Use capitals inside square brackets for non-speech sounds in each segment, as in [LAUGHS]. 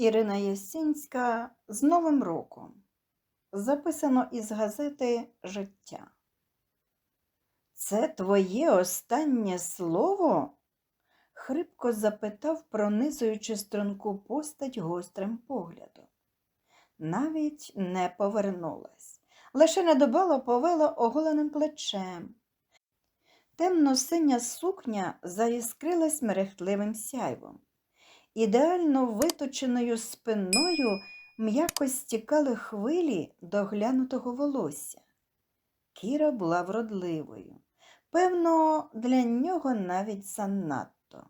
Ірина Ясінська з Новим роком. Записано із газети Життя. Це твоє останнє слово? хрипко запитав, пронизуючи струнку постать гострим поглядом. Навіть не повернулась, лише недобало повела оголеним плечем. Темно-синя сукня заіскрилась мерехтливим сяйвом. Ідеально виточеною спиною м'яко стікали хвилі доглянутого волосся. Кіра була вродливою. Певно, для нього навіть занадто.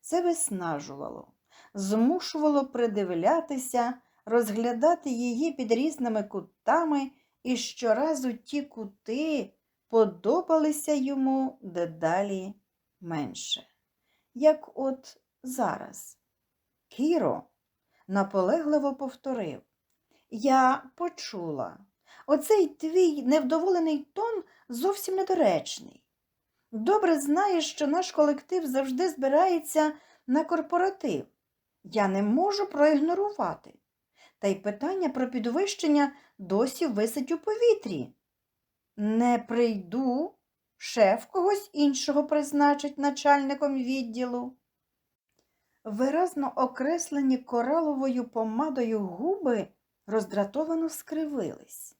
Це виснажувало, змушувало придивлятися, розглядати її під різними кутами, і щоразу ті кути подобалися йому дедалі менше. Як от зараз. Кіро наполегливо повторив. Я почула. Оцей твій невдоволений тон зовсім недоречний. Добре знаєш, що наш колектив завжди збирається на корпоратив. Я не можу проігнорувати. Та й питання про підвищення досі висить у повітрі. Не прийду, шеф когось іншого призначить начальником відділу. Виразно окреслені кораловою помадою губи роздратовано скривились.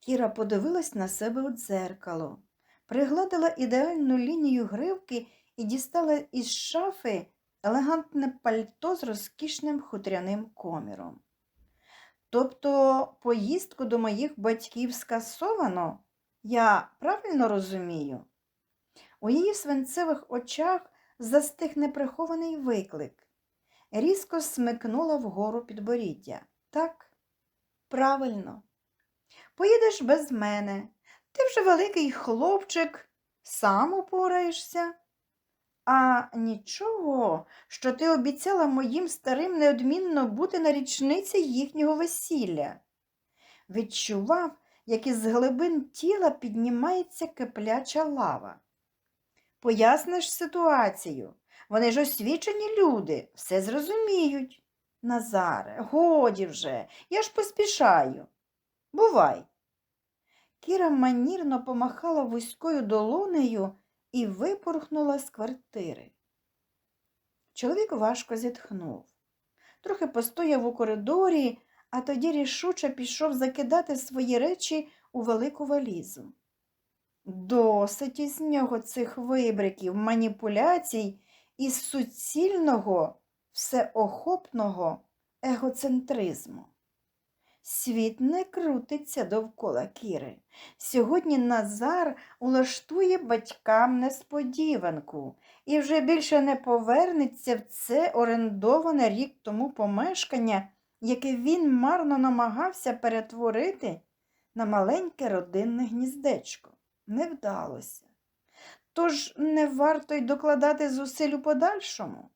Кіра подивилась на себе у дзеркало, пригладила ідеальну лінію гривки і дістала із шафи елегантне пальто з розкішним хутряним коміром. Тобто поїздку до моїх батьків скасовано, я правильно розумію? У її свинцевих очах застиг неприхований виклик. Різко смикнула вгору підборіддя. Так, правильно. Поїдеш без мене. Ти вже великий хлопчик, сам упораєшся. А нічого, що ти обіцяла моїм старим неодмінно бути на річниці їхнього весілля. Відчував, як із глибин тіла піднімається кипляча лава. Поясниш ситуацію. Вони ж освічені люди, все зрозуміють. Назаре, годі вже, я ж поспішаю. Бувай. Кіра манірно помахала вузькою долонею і випорхнула з квартири. Чоловік важко зітхнув. Трохи постояв у коридорі, а тоді рішуче пішов закидати свої речі у велику валізу. Досить із нього цих вибриків, маніпуляцій і суцільного, всеохопного егоцентризму. Світ не крутиться довкола Кіри. Сьогодні Назар улаштує батькам несподіванку і вже більше не повернеться в це орендоване рік тому помешкання, яке він марно намагався перетворити на маленьке родинне гніздечко. Не вдалося. Тож не варто й докладати зусиль у подальшому.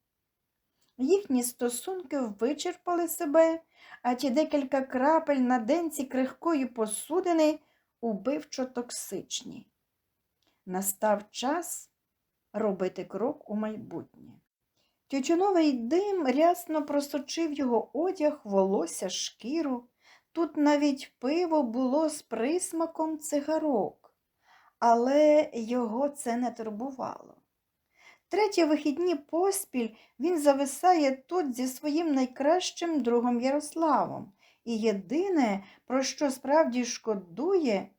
Їхні стосунки вичерпали себе, а ті декілька крапель на денці крихкої посудини убивчо токсичні. Настав час робити крок у майбутнє. Тютюновий дим рясно просочив його одяг, волосся, шкіру. Тут навіть пиво було з присмаком цигарок, але його це не турбувало. Треті вихідні поспіль він зависає тут зі своїм найкращим другом Ярославом. І єдине, про що справді шкодує,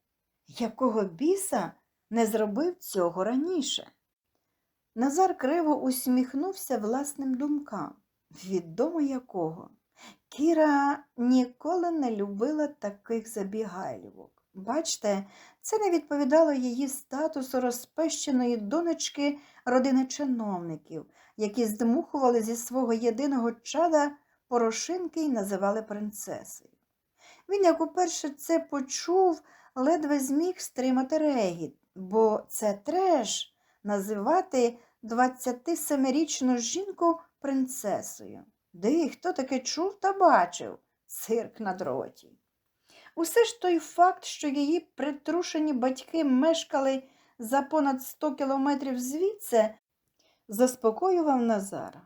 якого біса не зробив цього раніше. Назар криво усміхнувся власним думкам, відомо якого. Кіра ніколи не любила таких забігайлівок. Бачте, це не відповідало її статусу розпещеної донечки родини чиновників, які здмухували зі свого єдиного чада порошинки і називали принцесою. Він, як уперше це почув, ледве зміг стримати регіт, бо це треш називати 27-річну жінку принцесою. Ди, хто таке чув та бачив цирк на дроті. Усе ж той факт, що її притрушені батьки мешкали за понад 100 кілометрів звідси, заспокоював Назара.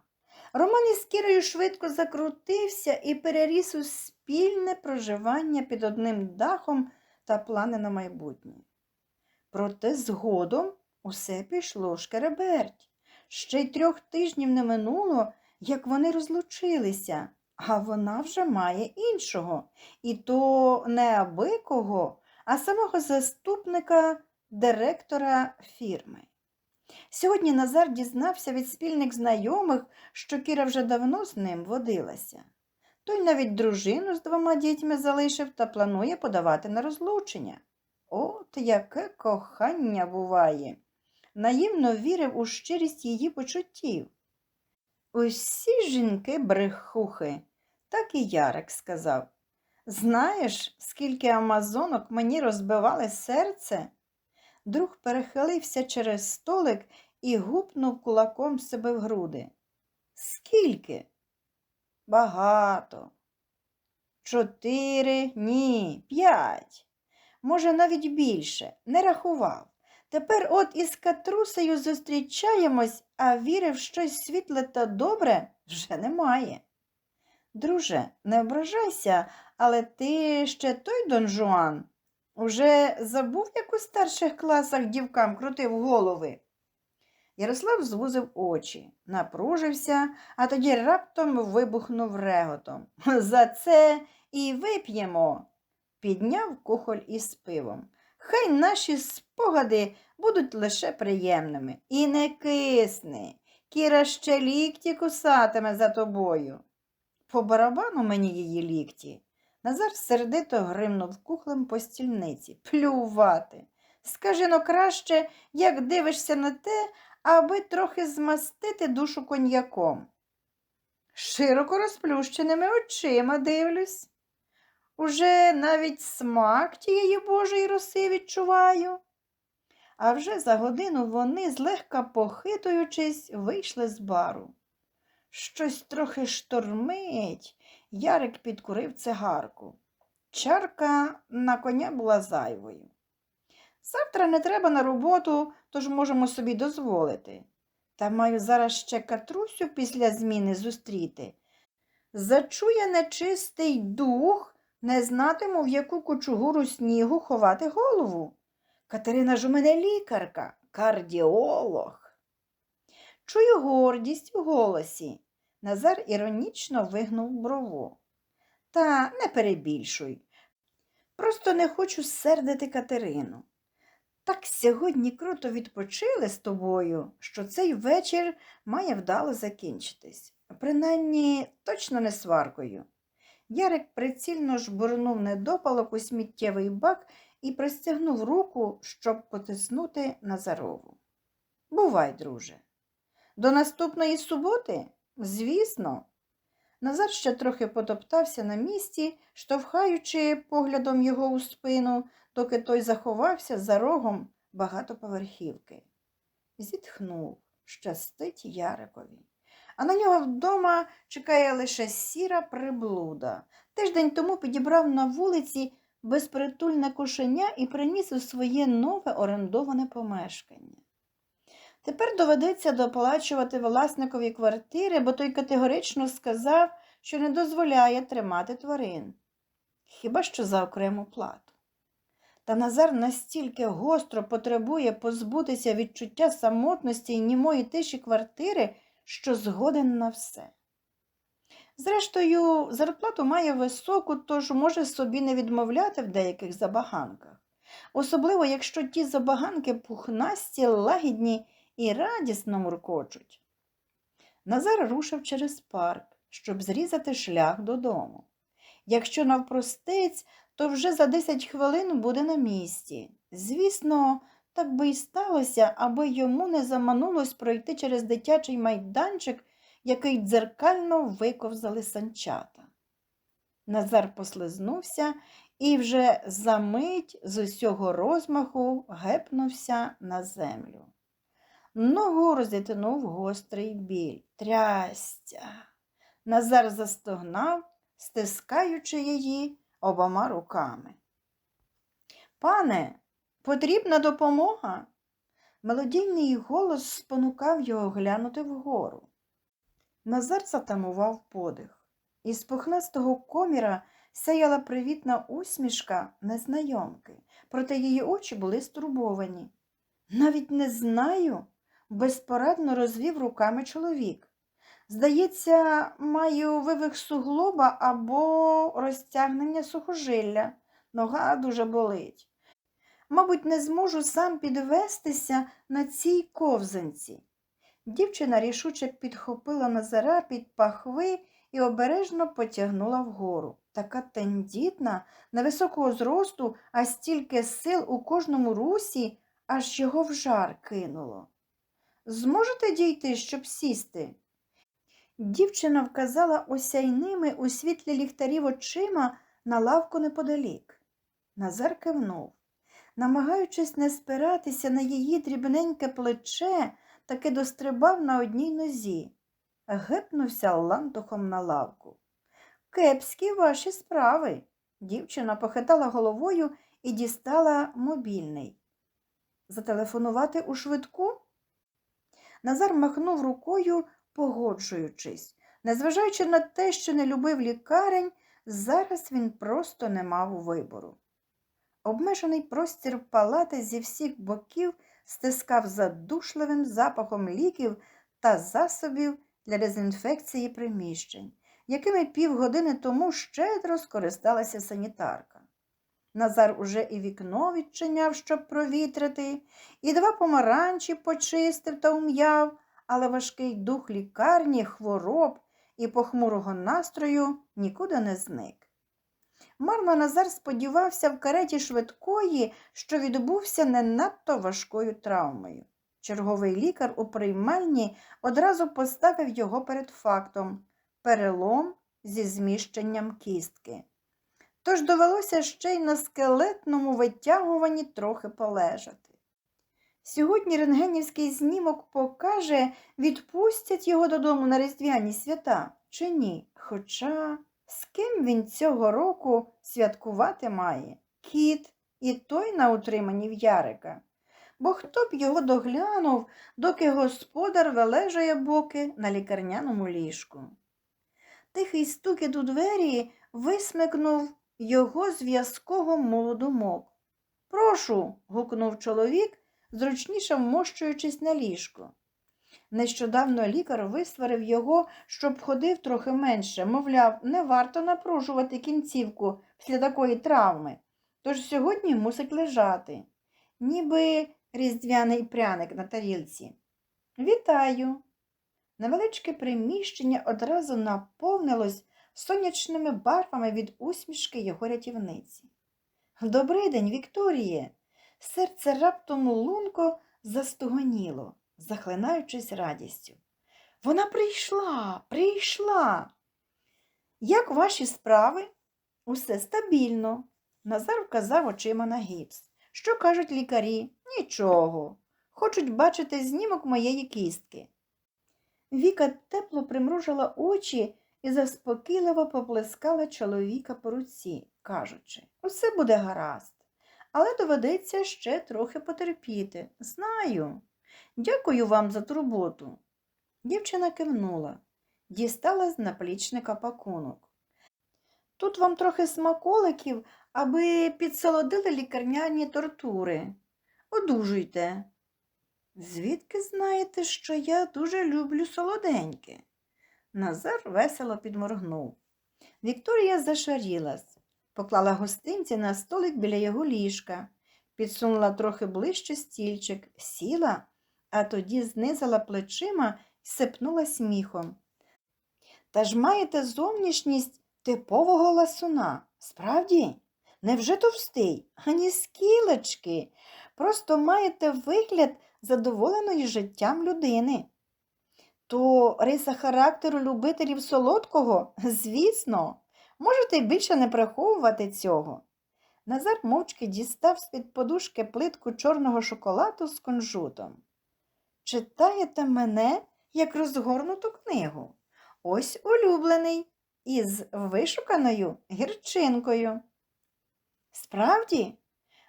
Роман із Кірою швидко закрутився і переріс у спільне проживання під одним дахом та плани на майбутнє. Проте згодом усе пішло шкереберть. Ще й трьох тижнів не минуло, як вони розлучилися, а вона вже має іншого, і то не аби а самого заступника директора фірми. Сьогодні Назар дізнався від спільних знайомих, що Кіра вже давно з ним водилася. Той навіть дружину з двома дітьми залишив та планує подавати на розлучення. От яке кохання буває! Наївно вірив у щирість її почуттів. Усі жінки брехухи, так і Ярик сказав. Знаєш, скільки амазонок мені розбивали серце? Друг перехилився через столик і гупнув кулаком себе в груди. Скільки? Багато. Чотири, ні, п'ять. Може, навіть більше. Не рахував. Тепер от із катрусею зустрічаємось, а віри в щось світле та добре вже немає. Друже, не ображайся, але ти ще той Дон Жуан. Уже забув, як у старших класах дівкам крутив голови. Ярослав звузив очі, напружився, а тоді раптом вибухнув реготом. [LAUGHS] За це і вип'ємо. Підняв кухоль із пивом. Хай наші спогади будуть лише приємними. І не кисни. Кіра ще лікті кусатиме за тобою. По барабану мені її лікті. Назар сердито гримнув кухлем по стільниці. Плювати. Скажи но краще, як дивишся на те, аби трохи змастити душу коньяком. Широко розплющеними очима дивлюсь. Уже навіть смак тієї божої роси відчуваю. А вже за годину вони, злегка похитуючись, вийшли з бару. Щось трохи штормить. Ярик підкурив цигарку. Чарка на коня була зайвою. Завтра не треба на роботу, тож можемо собі дозволити. Та маю зараз ще катрусю після зміни зустріти. Зачує нечистий дух, не знатиму, в яку кучугуру снігу ховати голову. Катерина ж у мене лікарка, кардіолог. Чую гордість у голосі. Назар іронічно вигнув брову. Та не перебільшуй. Просто не хочу сердити Катерину. Так сьогодні круто відпочили з тобою, що цей вечір має вдало закінчитись. Принаймні, точно не сваркою. Ярик прицільно жбурнув недопалок у сміттєвий бак і простягнув руку, щоб потиснути Назарову. Бувай, друже. До наступної суботи? Звісно. Назар ще трохи потоптався на місці, штовхаючи поглядом його у спину, доки той заховався за рогом багатоповерхівки. Зітхнув, щастить Ярикові. А на нього вдома чекає лише сіра приблуда. Тиждень тому підібрав на вулиці безпритульне кошеня і приніс у своє нове орендоване помешкання. Тепер доведеться доплачувати власникові квартири, бо той категорично сказав, що не дозволяє тримати тварин, хіба що за окрему плату. Та Назар настільки гостро потребує позбутися відчуття самотності і німої тиші квартири, що згоден на все. Зрештою, зарплату має високу, тож може собі не відмовляти в деяких забаганках, особливо якщо ті забаганки пухнасті, лагідні і радісно муркочуть. Назар рушив через парк, щоб зрізати шлях додому. Якщо навпростець, то вже за 10 хвилин буде на місці. Звісно, так би й сталося, аби йому не заманулось пройти через дитячий майданчик, який дзеркально виковзали санчата. Назар послизнувся і вже за мить з усього розмаху гепнувся на землю. Ногу розітнув гострий біль. Трястя. Назар застогнав, стискаючи її обома руками. Пане, потрібна допомога? Мелодійний голос спонукав його глянути вгору. Назар затамував подих. Із пухнастого коміра сяяла привітна усмішка незнайомки, проте її очі були стурбовані. Навіть не знаю, безпорадно розвів руками чоловік. Здається, маю вивих суглоба або розтягнення сухожилля. Нога дуже болить. Мабуть, не зможу сам підвестися на цій ковзанці. Дівчина рішуче підхопила Назара під пахви і обережно потягнула вгору. Така тендітна, невисокого зросту, а стільки сил у кожному русі, аж його в жар кинуло. Зможете дійти, щоб сісти? Дівчина вказала осяйними у світлі ліхтарів очима на лавку неподалік. Назар кивнув. Намагаючись не спиратися на її дрібненьке плече, таки дострибав на одній нозі, гепнувся лантухом на лавку. Кепські ваші справи. Дівчина похитала головою і дістала мобільний. Зателефонувати у швидку? Назар махнув рукою, погоджуючись. Незважаючи на те, що не любив лікарень, зараз він просто не мав вибору. Обмежений простір палати зі всіх боків стискав задушливим запахом ліків та засобів для дезінфекції приміщень, якими півгодини тому щедро скористалася санітарка. Назар уже і вікно відчиняв, щоб провітрити, і два помаранчі почистив та ум'яв, але важкий дух лікарні, хвороб і похмурого настрою нікуди не зник. Марно Назар сподівався в кареті швидкої, що відбувся не надто важкою травмою. Черговий лікар у приймальні одразу поставив його перед фактом перелом зі зміщенням кістки. Тож довелося ще й на скелетному витягуванні трохи полежати. Сьогодні рентгенівський знімок покаже, відпустять його додому на різдвяні свята чи ні. Хоча з ким він цього року святкувати має? Кіт і той на утриманні в Ярика. Бо хто б його доглянув, доки господар вележає боки на лікарняному ліжку. Тихий стукіт у двері висмикнув його зв'язково молодомок. Прошу. гукнув чоловік, зручніше вмощуючись на ліжко. Нещодавно лікар висварив його, щоб ходив трохи менше, мовляв, не варто напружувати кінцівку після такої травми, тож сьогодні мусить лежати, ніби різдвяний пряник на тарілці. Вітаю. Невеличке приміщення одразу наповнилось сонячними барвами від усмішки його рятівниці. Добрий день, Вікторіє. Серце раптом лунко застогоніло захлинаючись радістю. Вона прийшла, прийшла. Як ваші справи? Усе стабільно. Назар вказав очима на гіпс. Що кажуть лікарі? Нічого. Хочуть бачити знімок моєї кістки. Віка тепло примружила очі і заспокійливо поплескала чоловіка по руці, кажучи, усе буде гаразд, але доведеться ще трохи потерпіти. Знаю. Дякую вам за турботу. Дівчина кивнула, дістала з наплічника пакунок. Тут вам трохи смаколиків, аби підсолодили лікарняні тортури. Одужуйте. Звідки знаєте, що я дуже люблю солоденьке? Назар весело підморгнув. Вікторія зашарілась, поклала гостинці на столик біля його ліжка, підсунула трохи ближче стільчик, сіла а тоді знизила плечима і сипнула сміхом. Та ж маєте зовнішність типового ласуна. Справді? Невже товстий? Ані скілечки. Просто маєте вигляд задоволеної життям людини. То риса характеру любителів солодкого? Звісно, можете й більше не приховувати цього. Назар мовчки дістав з-під подушки плитку чорного шоколаду з кунжутом. Читаєте мене як розгорнуту книгу. Ось улюблений, із вишуканою гірчинкою. Справді,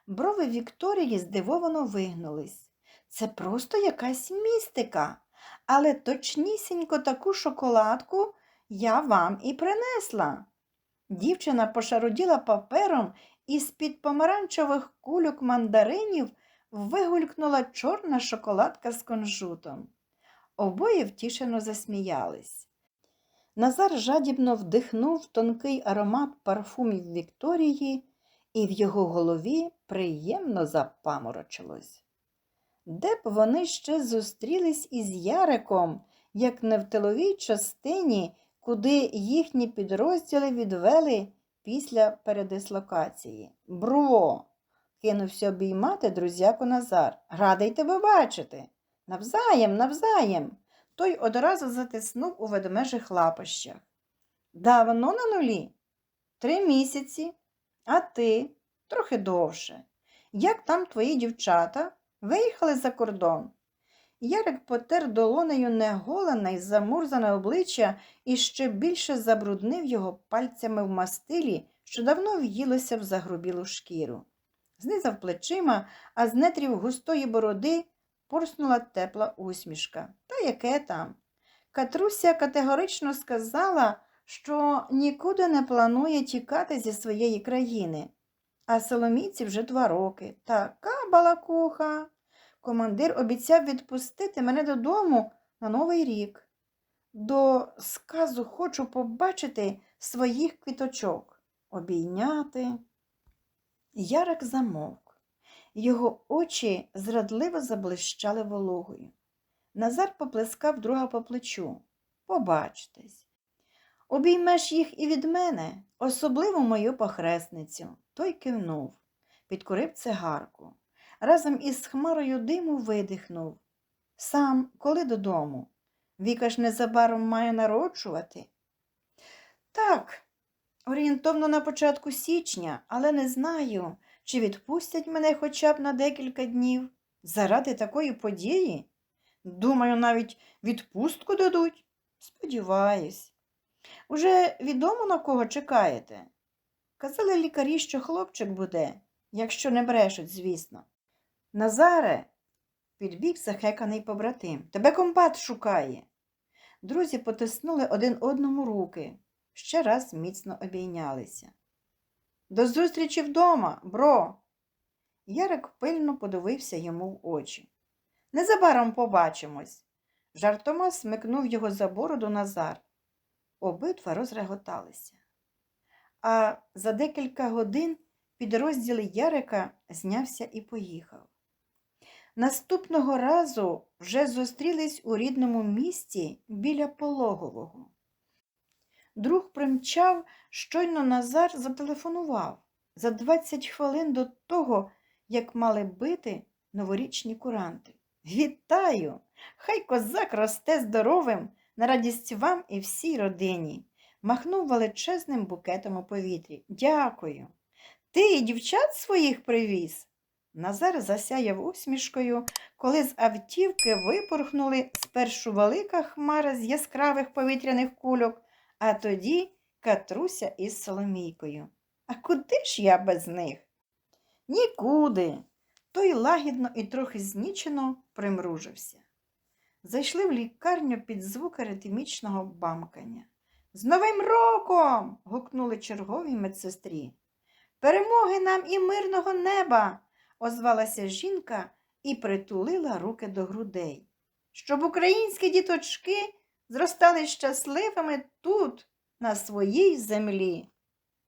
брови Вікторії здивовано вигнулись. Це просто якась містика. але точнісінько таку шоколадку я вам і принесла. Дівчина пошаруділа папером і з-під помаранчевих кульок мандаринів вигулькнула чорна шоколадка з конжутом. Обоє втішено засміялись. Назар жадібно вдихнув тонкий аромат парфумів Вікторії, і в його голові приємно запаморочилось. Де б вони ще зустрілись із Яриком, як не в тиловій частині, куди їхні підрозділи відвели після передислокації. Бро! Кинувся обіймати друзяку Назар. Радий тебе бачити. Навзаєм, навзаєм. Той одразу затиснув у ведмежих лапощах. Давно на нулі? Три місяці. А ти трохи довше. Як там твої дівчата? Виїхали за кордон. Ярик потер долонею неголене й замурзане обличчя і ще більше забруднив його пальцями в мастилі, що давно в'їлося в загрубілу шкіру. Знизав плечима, а з нетрів густої бороди порснула тепла усмішка. Та яке там? Катруся категорично сказала, що нікуди не планує тікати зі своєї країни. А Соломійці вже два роки. Така балакуха. Командир обіцяв відпустити мене додому на Новий рік. До сказу хочу побачити своїх квіточок, обійняти. Ярик замовк. Його очі зрадливо заблищали вологою. Назар поплескав друга по плечу. Побачтесь. Обіймеш їх і від мене, особливо мою похресницю. Той кивнув, підкурив цигарку. Разом із хмарою диму видихнув. Сам коли додому? Віка ж незабаром має народжувати. Так, орієнтовно на початку січня, але не знаю, чи відпустять мене хоча б на декілька днів заради такої події. Думаю, навіть відпустку дадуть. Сподіваюсь. Уже відомо на кого чекаєте? Казали лікарі, що хлопчик буде, якщо не брешуть, звісно. Назаре, підбіг захеканий побратим. Тебе компат шукає. Друзі потиснули один одному руки, ще раз міцно обійнялися. До зустрічі вдома, бро. Ярик пильно подивився йому в очі. Незабаром побачимось. Жартома смикнув його за бороду Назар. Обидва розреготалися. А за декілька годин підрозділ Ярика знявся і поїхав. Наступного разу вже зустрілись у рідному місті біля пологового. Друг примчав, щойно Назар зателефонував за 20 хвилин до того, як мали бити новорічні куранти. Вітаю! Хай козак росте здоровим на радість вам і всій родині. Махнув величезним букетом у повітрі. Дякую. Ти і дівчат своїх привіз? Назар засяяв усмішкою, коли з автівки випорхнули спершу велика хмара з яскравих повітряних кульок, а тоді Катруся із Соломійкою. А куди ж я без них? Нікуди. Той лагідно і трохи знічено примружився. Зайшли в лікарню під звук аритмічного бамкання. З Новим роком. гукнули черговій медсестрі. Перемоги нам і мирного неба, озвалася жінка і притулила руки до грудей. Щоб українські діточки зростали щасливими тут, на своїй землі.